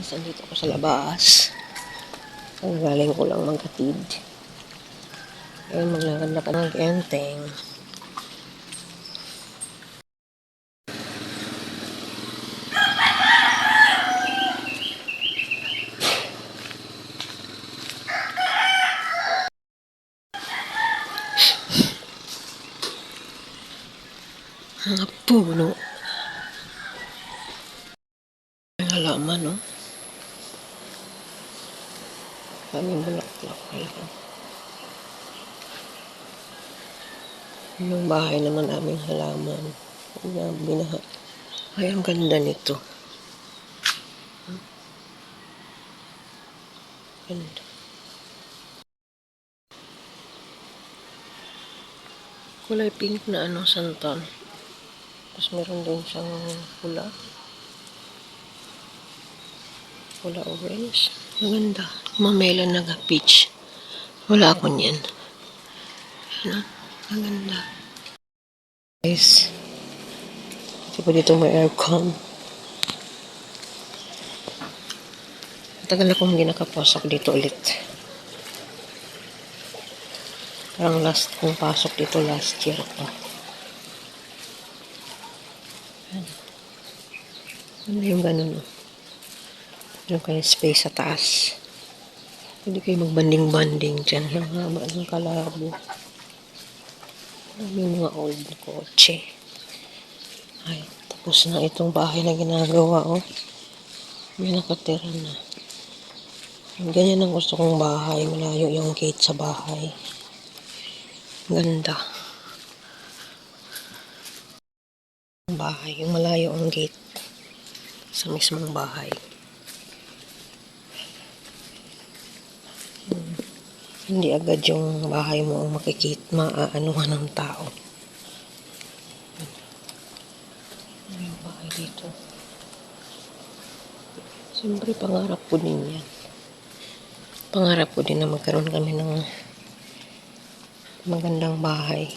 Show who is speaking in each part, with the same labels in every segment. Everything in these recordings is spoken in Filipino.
Speaker 1: guys, andito ako sa labas. Ang galing ko lang magkatid. Ayun, maglakad-lakad ng kenteng. Mga puno. Ang halaman, no? Kaming bulaklak. Ayan. Yung bahay naman aming halaman. Yung binaha. Ay, ang ganda nito. Ganda. Kulay pink na ano, santan. Tapos meron din siyang pula. Pula orange. Maganda. Mamela na peach. Wala ako niyan. Ano? Maganda. Guys. Hindi ko dito may aircon. Tagal akong hindi nakapasok dito ulit. Parang last kong pasok dito last year pa. Ano yung ganun? Meron kayong space sa taas. Pwede kayo magbanding-banding dyan. Ang haba ng kalabo. May mga old na kotse. Ay, tapos na itong bahay na ginagawa, oh. May nakatira na. Ganyan ang gusto kong bahay. Malayo yung gate sa bahay. Ganda. Bahay. Yung malayo ang gate sa mismong bahay. Hmm. Hindi agad yung bahay mo ang makikita, maaanuhan ng tao. Ano yung bahay dito? Siyempre, pangarap ko din yan. Pangarap ko din na magkaroon kami ng magandang bahay.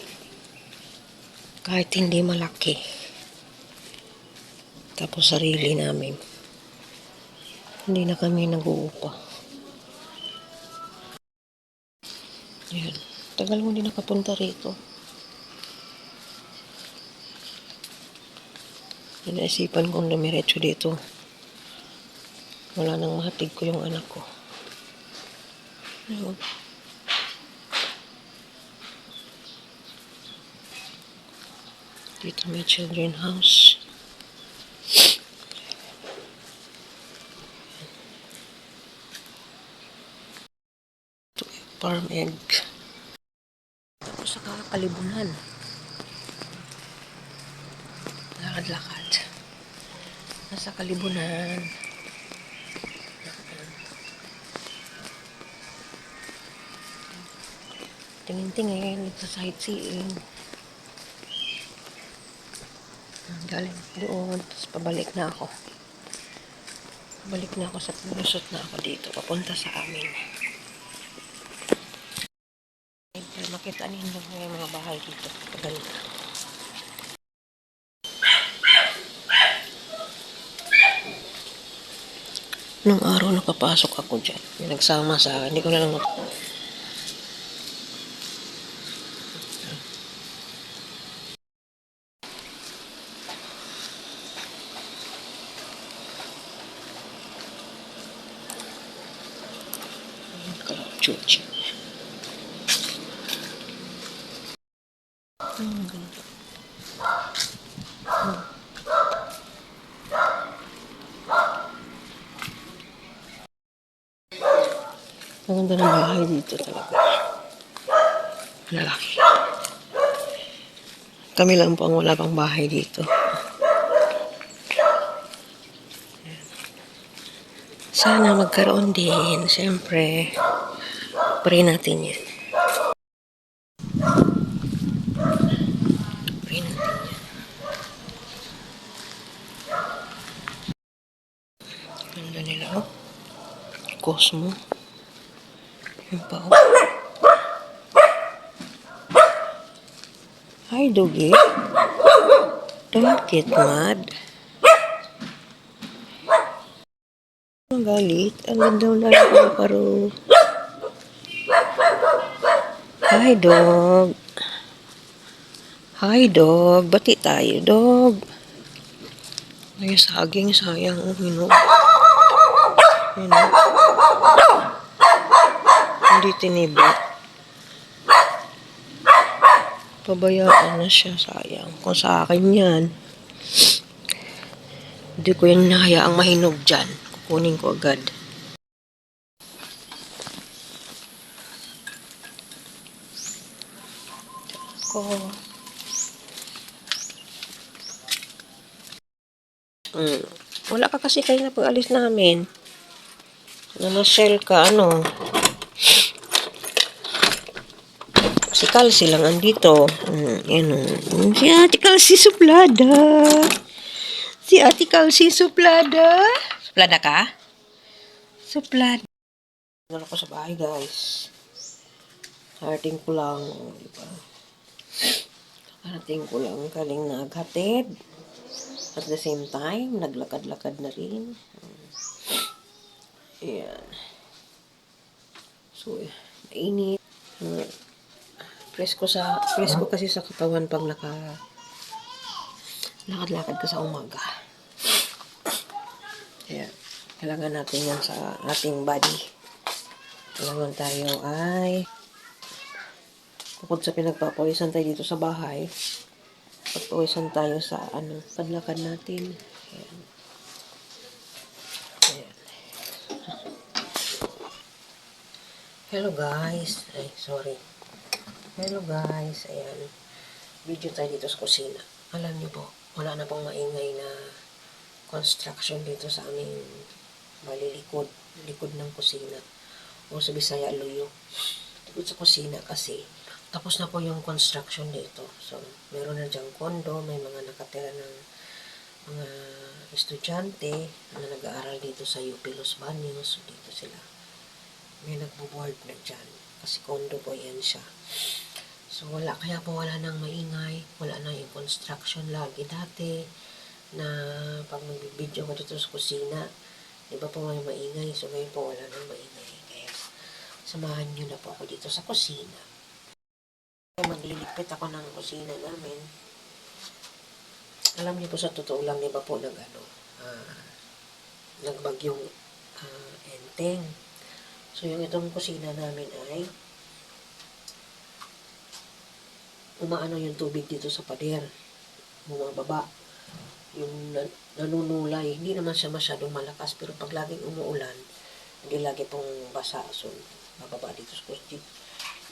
Speaker 1: Kahit hindi malaki. Tapos sarili namin. Hindi na kami nag-uupa. Yan. Tagal mo din nakapunta rito. Naisipan kong dumiretso dito. Wala nang mahatid ko yung anak ko. Ayun. Dito may children house. Farm egg. Kakalibunan. Lakad-lakad. Nasa kalibunan. Tingin-tingin, nagsa-sightseeing. Galing doon, tapos pabalik na ako. Pabalik na ako sa pinusot na ako dito, papunta sa amin. Para makita ninyo yung mga bahay dito. Paganda. Nung araw nakapasok ako dyan, may nagsama sa akin, hindi ko na lang Chuchi. Ang ganda. Hmm. Ang ganda ng bahay dito talaga. Lalaki. Kami lang po ang wala pang bahay dito. Sana magkaroon din. Siyempre, pray natin yan. Pray nila, oh. Cosmo. Yung pa. Hi, doggy. Don't get mad. Ang galit. Ang ganda ng lalo ko paro. Hi, dog. Hi, dog. Bati tayo, dog. Ay, saging, sayang. Oh, hinog. Hinog. Hindi tiniba. Pabayaan na siya, sayang. Kung sa akin yan, hindi ko yan nahayaang mahinog dyan. Kukunin ko agad. Ko. Mm. Wala ka kasi kayo na pag-alis namin. Namasyal ka, ano. Si Calci lang andito. Mm, yan o. Si Ate Calci suplada. Si Ate Calci suplada. Suplada ka? Suplada. Ano ko sa bahay, guys. Harating ko lang. oh, Di ba? Harating ko lang. Kaling naghatid. At the same time, naglakad-lakad na rin. Ayan. So, mainit. Uh, presko sa presko kasi sa katawan pag naka lakad-lakad ka sa umaga. Kaya, kailangan natin yan sa ating body. Kailangan tayo ay bukod sa pinagpapawisan tayo dito sa bahay, pagpawisan tayo sa ano, padlakad natin. Ayan. Ayan. Hello guys. Ay, sorry. Hello guys. Ayan. Video tayo dito sa kusina. Alam niyo po, wala na pong maingay na construction dito sa aming malilikod, likod ng kusina. O sa Bisaya, Luyo. Likod sa kusina kasi tapos na po yung construction dito. So, meron na diyang kondo, may mga nakatira ng mga estudyante na nag-aaral dito sa UP Los Baños. Dito sila. May nagbo-board na dyan. Kasi kondo po yan siya. So, wala. Kaya po wala nang maingay. Wala na yung construction lagi dati na pag magbibideo ko dito sa kusina, iba po may maingay. So, ngayon po wala nang maingay. Kaya, samahan nyo na po ako dito sa kusina. Magliligpit ako ng kusina namin. Alam niyo po sa totoo lang, di ba po nag ano, ah, nagbagyong ah, enteng. So, yung itong kusina namin ay umaano yung tubig dito sa pader. Bumababa. Yung nan- nanunulay. Hindi naman siya masyadong malakas. Pero pag laging umuulan, hindi lagi pong basa. So, bababa dito sa kusina.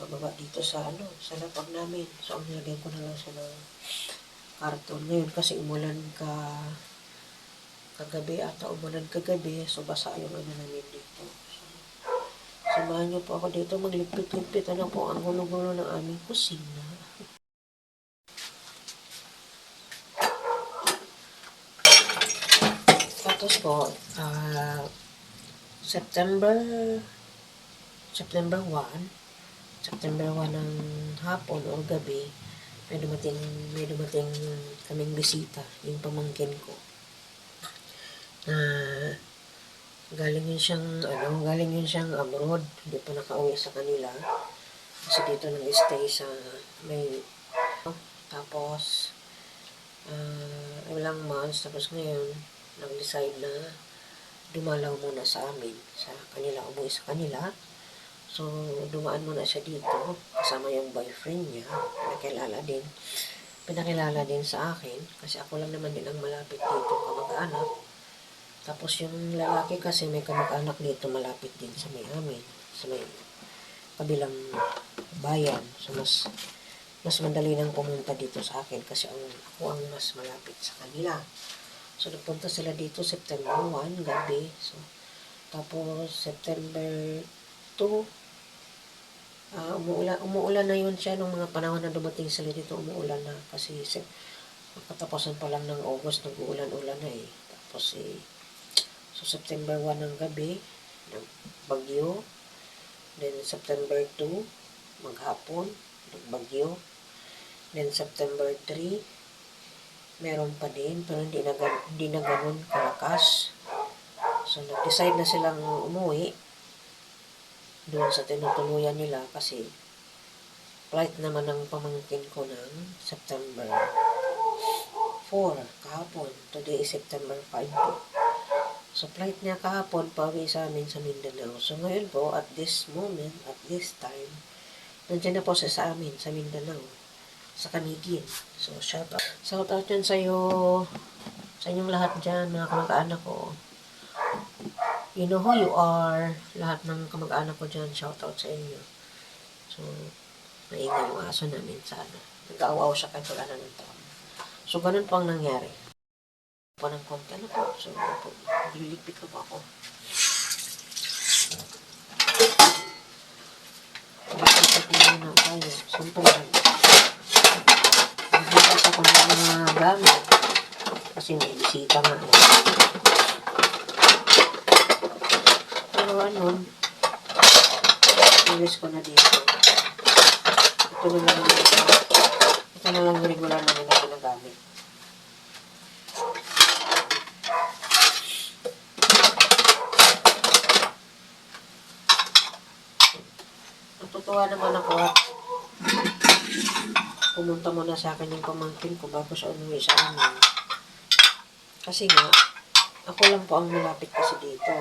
Speaker 1: Bababa dito sa ano, sa lapag namin. So, ang nilagyan ko na lang siya ng karton. Ngayon kasi umulan ka kagabi ata umulan kagabi. So, basa yung ano namin dito. So, samahan niyo po ako dito. Maglipit-lipit. Ano po ang gulo-gulo ng aming kusina. Tapos po, ah, September, September 1, September 1 ng hapon o gabi, may dumating, may dumating kaming bisita, yung pamangkin ko. Na, galing yun siyang, ano, galing yun siyang abroad, hindi pa nakauwi sa kanila. Kasi dito nag-stay sa may, tapos, ah, ilang months, tapos ngayon, nag-decide na dumalaw muna sa amin, sa kanila, umuwi sa kanila. So, dumaan muna siya dito, kasama yung boyfriend niya, pinakilala din. Pinakilala din sa akin, kasi ako lang naman din ang malapit dito, kamag-anak. Tapos yung lalaki kasi may kamag-anak dito, malapit din sa may amin, sa may kabilang bayan. So, mas mas madali nang pumunta dito sa akin kasi ang, ako ang mas malapit sa kanila. So, nagpunta sila dito September 1, gabi. So, tapos September 2, ah umuulan, umuulan na yun siya nung mga panahon na dumating sila dito, umuulan na. Kasi se, katapusan pa lang ng August, nag-uulan-ulan na eh. Tapos eh, so September 1 ng gabi, nagbagyo. Then September 2, maghapon, nagbagyo. Then September 3, meron pa din, pero hindi na, hindi na ganun kalakas. So, nag-decide na silang umuwi doon sa tinutuluyan nila kasi flight naman ng pamangkin ko ng September 4 kahapon. Today is September 5 po. So, flight niya kahapon, pauwi sa amin sa Mindanao. So, ngayon po, at this moment, at this time, nandiyan na po siya sa amin, sa Mindanao, sa Camiguin. So, shout out. Shout out yan sa'yo, sa inyong lahat dyan, mga kamag-anak ko. You know who you are. Lahat ng kamag-anak ko dyan, shout out sa inyo. So, maingay yung aso namin sa ano. Nag-aawaw siya kahit wala ng tao. So, ganun po ang nangyari po ng konti. Ano po? So, po, liligpit ko ako. Bakit na tayo? Siyempre, nagbukas ako ng mga gamit. Kasi may bisita nga. eh. Pero ano, ilis ko na dito. Ito na lang, ito na lang regular na ginagamit. Natutuwa naman ako at pumunta muna sa akin yung pamangkin ko bago siya umuwi sa amin. Kasi nga, ako lang po ang malapit kasi dito.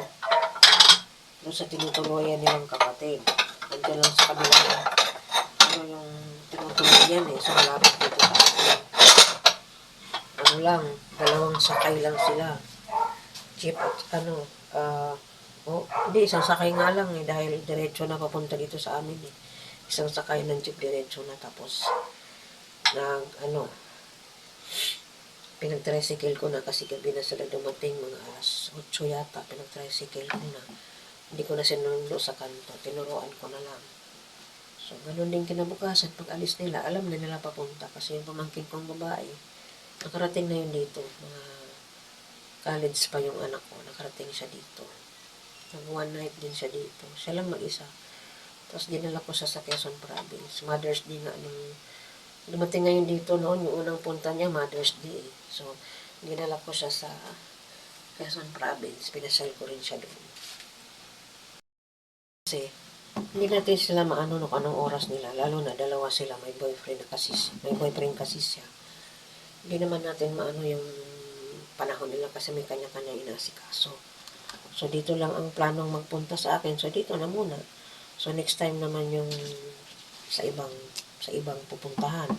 Speaker 1: Doon sa tinutuluyan nilang kapatid. Nandiyan lang sa kabila ano yung tinutuluyan eh. So malapit dito sa akin. Ano lang, dalawang sakay lang sila. Jeep at ano, ah, Oh, hindi, isang sakay nga lang eh, dahil diretso na papunta dito sa amin eh. Isang sakay ng jeep diretso na tapos nag, ano, pinag-tricycle ko na kasi gabi na sila dumating, mga alas 8 yata, pinag-tricycle ko na. Hindi ko na sinundo sa kanto, tinuruan ko na lang. So, ganun din kinabukasan, pag alis nila, alam na nila papunta kasi yung pamangkin kong babae, nakarating na yun dito, mga college pa yung anak ko, nakarating siya dito. Nag one night din siya dito. Siya lang mag-isa. Tapos dinala ko siya sa Quezon Province. Mother's Day nga nung dumating ngayon dito noon, yung unang punta niya, Mother's Day. So, dinala ko siya sa Quezon Province. Pinasal ko rin siya doon. Kasi, hindi natin sila maano no, anong oras nila. Lalo na dalawa sila, may boyfriend na kasi, may boyfriend kasi siya. Hindi naman natin maano yung panahon nila kasi may kanya-kanya inasikaso. So, dito lang ang planong magpunta sa akin. So, dito na muna. So, next time naman yung sa ibang sa ibang pupuntahan.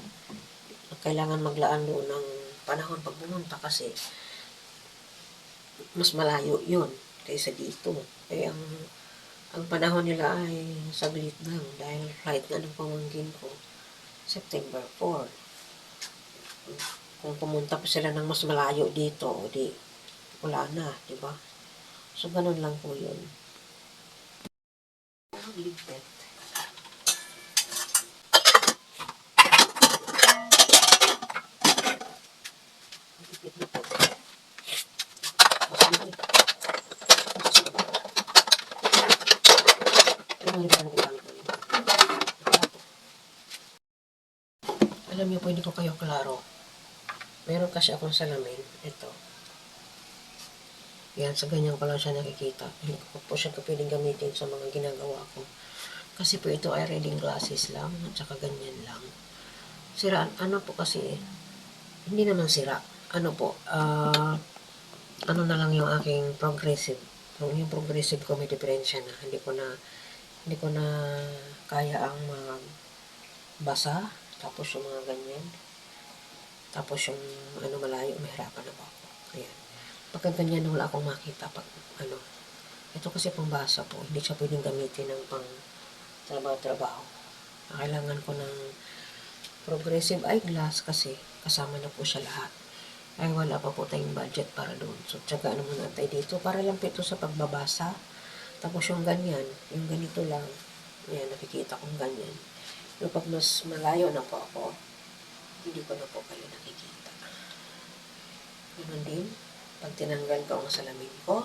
Speaker 1: Kailangan maglaan doon ng panahon pag pumunta kasi mas malayo yun kaysa dito. Kaya ang ang panahon nila ay saglit lang dahil flight nga ng pamangkin ko September 4. Kung pumunta pa sila ng mas malayo dito, o di wala na, di ba? So, ganun lang po yun. Ang ligpit. Ligpit na po. Mas ligpit. Pero hindi pa nagagamit na yun. Alam niyo hindi ko kayo klaro. Meron kasi akong salamin. Ito. Yan, sa ganyan ko lang siya nakikita. Hindi ko po siya pwedeng gamitin sa mga ginagawa ko. Kasi po ito ay reading glasses lang, at saka ganyan lang. Sira, ano po kasi, hindi naman sira. Ano po, ah, ano na lang yung aking progressive. Yung, yung progressive ko may diferensya na. Hindi ko na, hindi ko na kaya ang mga basa, tapos yung mga ganyan. Tapos yung ano malayo, mahirapan na po ako. Ayan. Pagka ganyan wala akong makita pag ano. Ito kasi pambasa po. Hindi siya pwedeng gamitin ng pang trabaho-trabaho. Kailangan ko ng progressive eyeglass kasi kasama na po siya lahat. Ay wala pa po tayong budget para doon. So, tsaga ano muna tayo dito. Para lang po ito sa pagbabasa. Tapos yung ganyan, yung ganito lang. Yan, nakikita kong ganyan. Pero pag mas malayo na po ako, hindi ko na po kayo nakikita. Ganun din, pag tinanggal ko ang salamin ko,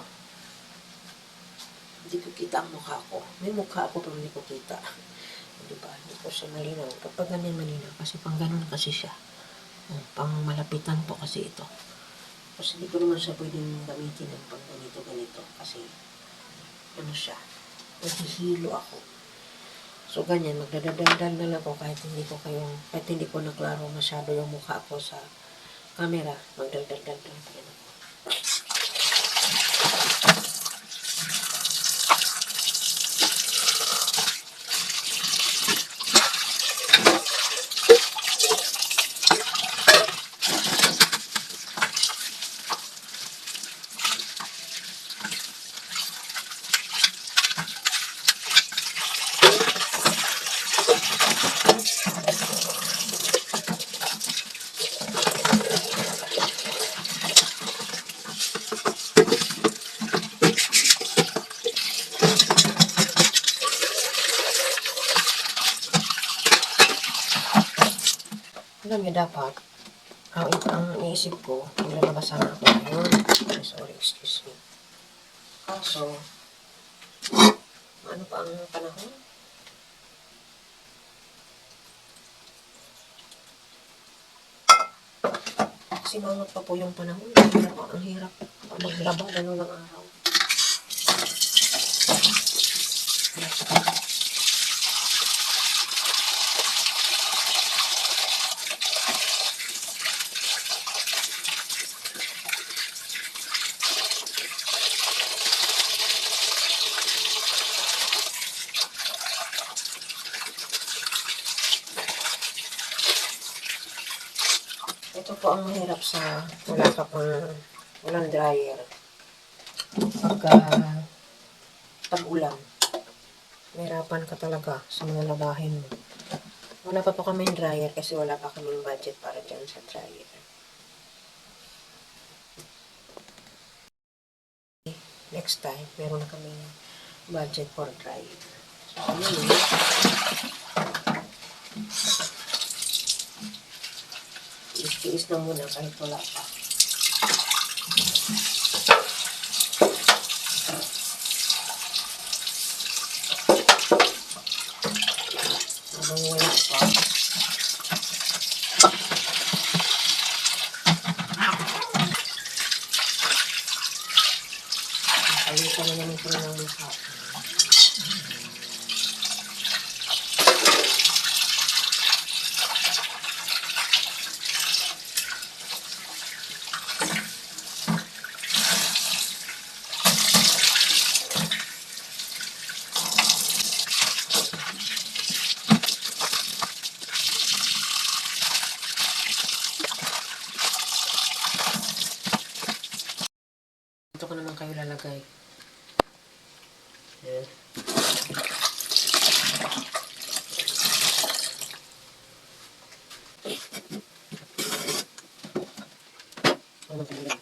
Speaker 1: hindi ko kita ang mukha ko. May mukha ako pero hindi ko kita. Di ba? Hindi ko siya malinaw. Kapag ganyan malinaw, kasi pang ganun kasi siya. Oh, pang malapitan po kasi ito. Tapos hindi ko naman siya pwedeng gamitin ng pag ganito ganito kasi ano siya, naghihilo ako. So ganyan, magdadaldal na ako kahit hindi ko kayong, kahit hindi ko naklaro masyado yung mukha ko sa camera, magdaldal-daldal pa rin ako. Alam niyo dapat, ang, ang iisip ko, nilalabasan ako ngayon. Ay, sorry, excuse me. Kaso, ano pa ang panahon? Simangot pa po yung panahon. Ang hirap, ang hirap maglaba lalo ng araw. Ito po ang mahirap sa wala ka pang walang dryer. Pagka tag-ulan, mahirapan ka talaga sa mga labahin mo. Wala pa po kaming dryer kasi wala pa kaming budget para dyan sa dryer. Next time, meron na kaming budget for dryer. So, yun. Tiis na muna kahit wala pa. Habang wala pa. Palitan na naman ko ng mukha. Dito ko naman kayo lalagay. Yan. Ano ba yan?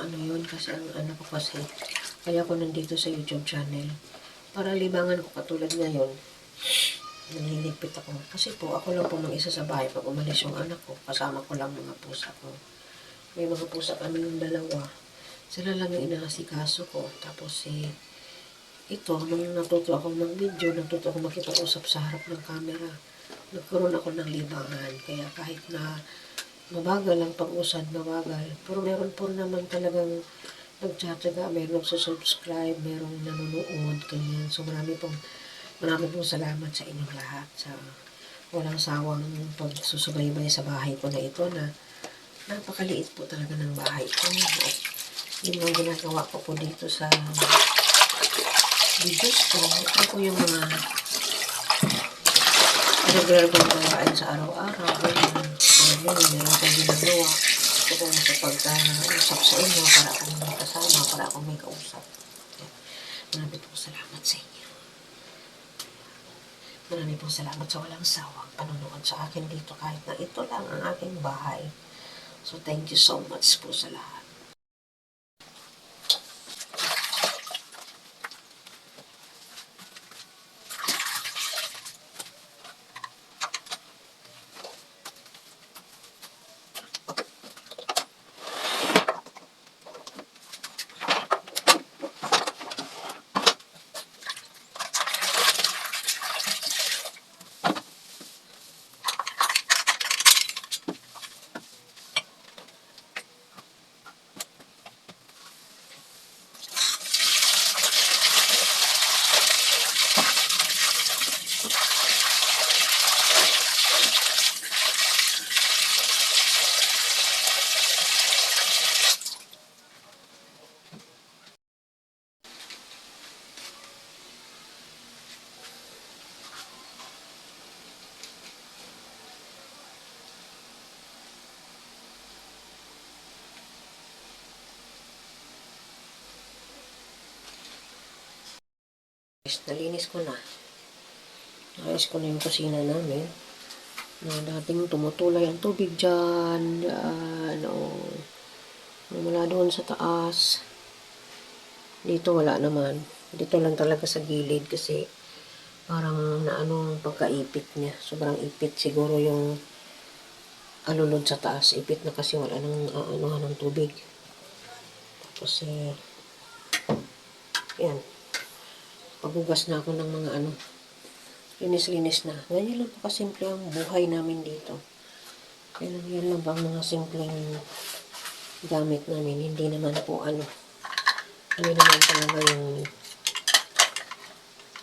Speaker 1: ano yun kasi ang ano ko kasi kaya ako nandito sa YouTube channel. Para libangan ko katulad ngayon naliligpit ako. Kasi po ako lang po mag-isa sa bahay pag umalis yung anak ko. Kasama ko lang mga pusa ko. May mga pusa kami yung dalawa. Sila lang yung inaasikaso ko. Tapos eh ito nung natuto ako mag video natuto ako makipag-usap sa harap ng camera nagkaroon ako ng libangan. Kaya kahit na mabagal ang pag-usad, mabagal. Pero meron po naman talagang nagtsatsaga, meron nagsusubscribe, meron nanonood, ganyan. So marami pong, marami pong salamat sa inyong lahat sa walang sawang pagsusubaybay sa bahay ko na ito na napakaliit po talaga ng bahay ko. At yun ang ginagawa ko po dito sa videos ko. Ito po yung mga regular kong sa araw-araw. Ganyan. Yun, meron kong ginagawa. Ito po sa pagkausap sa inyo para akong may kasama, para akong may kausap. Marami po salamat sa inyo. Maraming pong salamat sa walang sawang panonood sa akin dito kahit na ito lang ang aking bahay. So thank you so much po sa lahat. Guys, nalinis ko na. Ayos ko na yung kusina namin. Na dating tumutulay ang tubig dyan. Dyan, o. Mula doon sa taas. Dito wala naman. Dito lang talaga sa gilid kasi parang naano pagkaipit niya. Sobrang ipit siguro yung alulod sa taas. Ipit na kasi wala nang aanuhan ng tubig. Tapos eh, yan. Pagugas na ako ng mga ano, linis-linis na. Ganyan lang po kasimple ang buhay namin dito. Lang- yan lang ba ang mga simpleng gamit namin. Hindi naman po ano, hindi naman talaga yung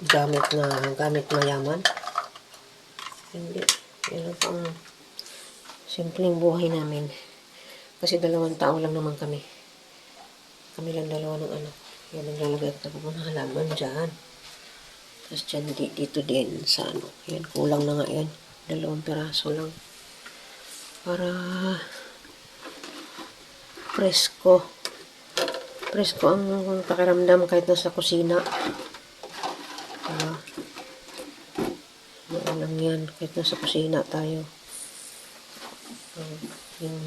Speaker 1: gamit na gamit mayaman. Hindi. Yan lang po ang simpleng buhay namin. Kasi dalawang tao lang naman kami. Kami lang dalawa ng anak. Yan ang lalagay ko po ng halaman dyan. Tapos dyan, di, dito din sa ano. Yan, kulang na nga yan. Dalawang piraso lang. Para presko. Presko ang pakiramdam kahit nasa kusina. Diba? Ano lang yan, kahit nasa kusina tayo. Uh, yung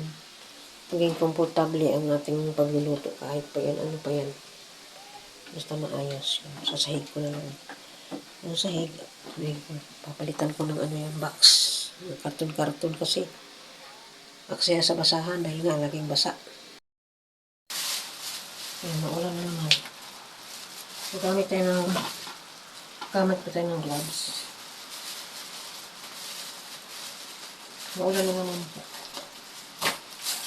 Speaker 1: maging komportable ang ating pagluluto kahit pa yan, ano pa yan. Basta maayos. Sa sahig ko na lang. Yung sahig, papalitan ko ng ano yung box. Karton-karton kasi. Aksaya sa basahan dahil nga laging basa. Ayun, maulan na naman. Gamit tayo ng gamit pa tayo ng gloves. Maulan na naman po.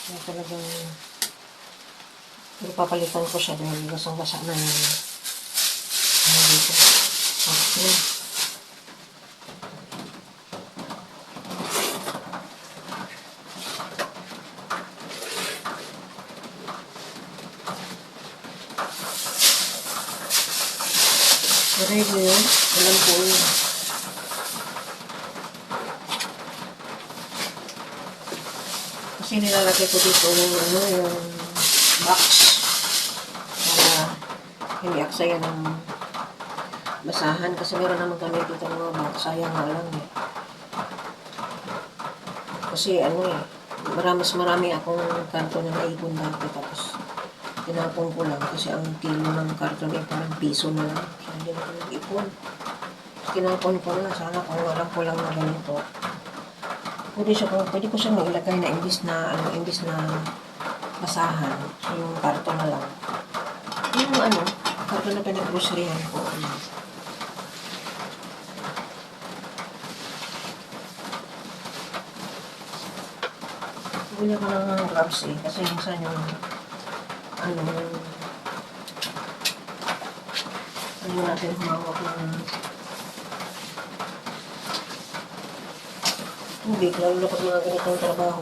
Speaker 1: Kaya talagang pero papalitan ko siya dahil basang-basa na yung ano dito. Kasi nilalagay ko dito yung ano, yung box. Para hindi aksaya ng basahan kasi meron naman kami dito ng mga sayang nga lang eh kasi ano eh maramas marami akong kanto na naipon dati tapos tinapon ko lang kasi ang kilo ng karton ay parang piso na lang so hindi ko nag-ipon tinapon ko na sana kung alam ko lang na ganito pwede siya pwede ko siyang ilagay na imbis na ano imbis na basahan. So, yung karton na lang. Yung ano, karton na pinag-groceryhan ko. Ano. Bili ko ng gloves eh. Kasi minsan yung ano, ano natin humawak ng tubig, lalo pag mga ganitong trabaho.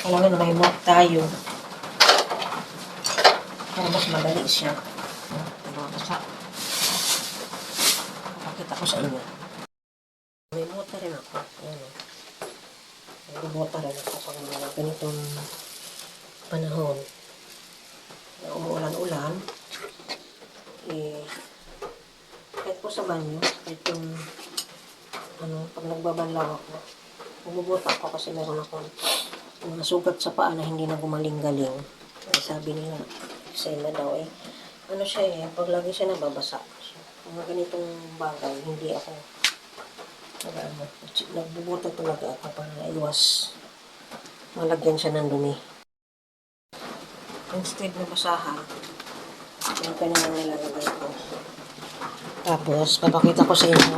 Speaker 1: Kailangan na may mop tayo. Para mas madali siya. Diba? Basta, papakita ko sa inyo. May mota rin ako. Ayan. o. May mota rin ako pag mga ganitong panahon na umuulan-ulan. Eh, banyo, itong, ano, pag nagbabanlaw ako, bumubutak ako kasi meron akong mga sugat sa paa na hindi na gumaling-galing. Ay, sabi nila, eksena daw eh. Ano siya eh, pag lagi siya nababasa. So, mga ganitong bagay, hindi ako, ano, nagbubutak talaga ako para iwas malagyan siya ng dumi. Instead na basahan, yung kanya nang nilalagay ko. Tapos, papakita ko sa inyo.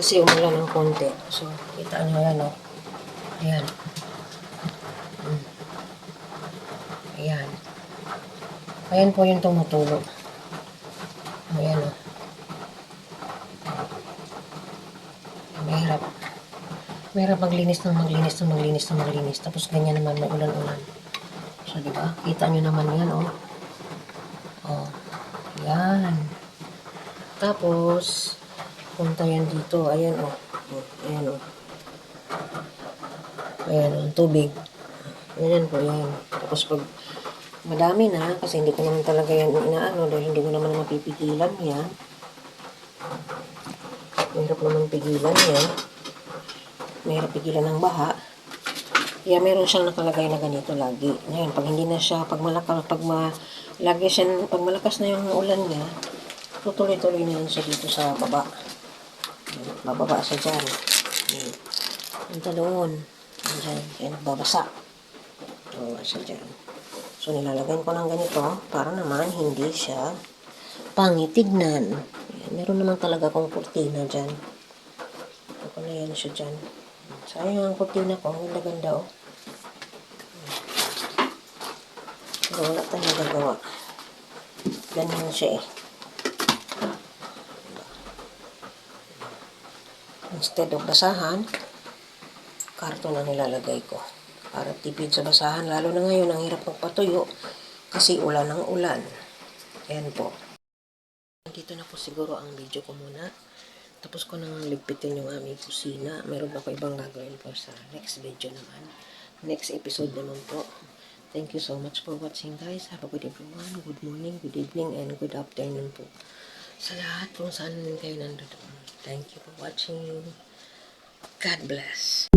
Speaker 1: Kasi umulan ng konti. So, kita nyo yan, oh. Ayan. Hmm. Ayan. Ayan po yung tumutulo. Ayan, oh. Mahirap. Mahirap maglinis ng maglinis ng maglinis ng maglinis. Tapos ganyan naman may ulan-ulan. So, di ba? Kita nyo naman yan, oh. Oh. Yan. Tapos, punta yan dito. Ayan, oh. Ayan, oh. Ayan, oh. Tubig. Ganyan po yan. Tapos pag madami na, kasi hindi ko naman talaga yan inaano dahil hindi ko naman mapipigilan yan. Mahirap naman pigilan yan. Mahirap pigilan ng baha. Kaya meron siyang nakalagay na ganito lagi. Ngayon, pag hindi na siya, pag malakas, pag ma, lagi siya, pag malakas na yung ulan niya, tutuloy-tuloy na yan siya dito sa baba. Bababa siya dyan. Punta doon. Ayan, kaya nagbabasa. Bababa siya dyan. So, nilalagyan ko ng ganito para naman hindi siya pangitignan. Ayan, meron naman talaga akong kurtina dyan. Ako na yan siya dyan. Sayang ang kurtina ko. Ang ganda-ganda oh. Pero wala tayong nagagawa. Ganyan siya eh. Instead of basahan, karton na nilalagay ko. Para tipid sa basahan. Lalo na ngayon, ang hirap magpatuyo kasi ulan ng ulan. Ayan po. Dito na po siguro ang video ko muna. Tapos ko nang ligpitin yung aming kusina. Meron ako ibang gagawin po sa next video naman. Next episode naman po. Thank you so much for watching guys. Have a good everyone. Good morning, good evening, and good afternoon po. Sa lahat kung saan kayo nandun. Thank you for watching. God bless.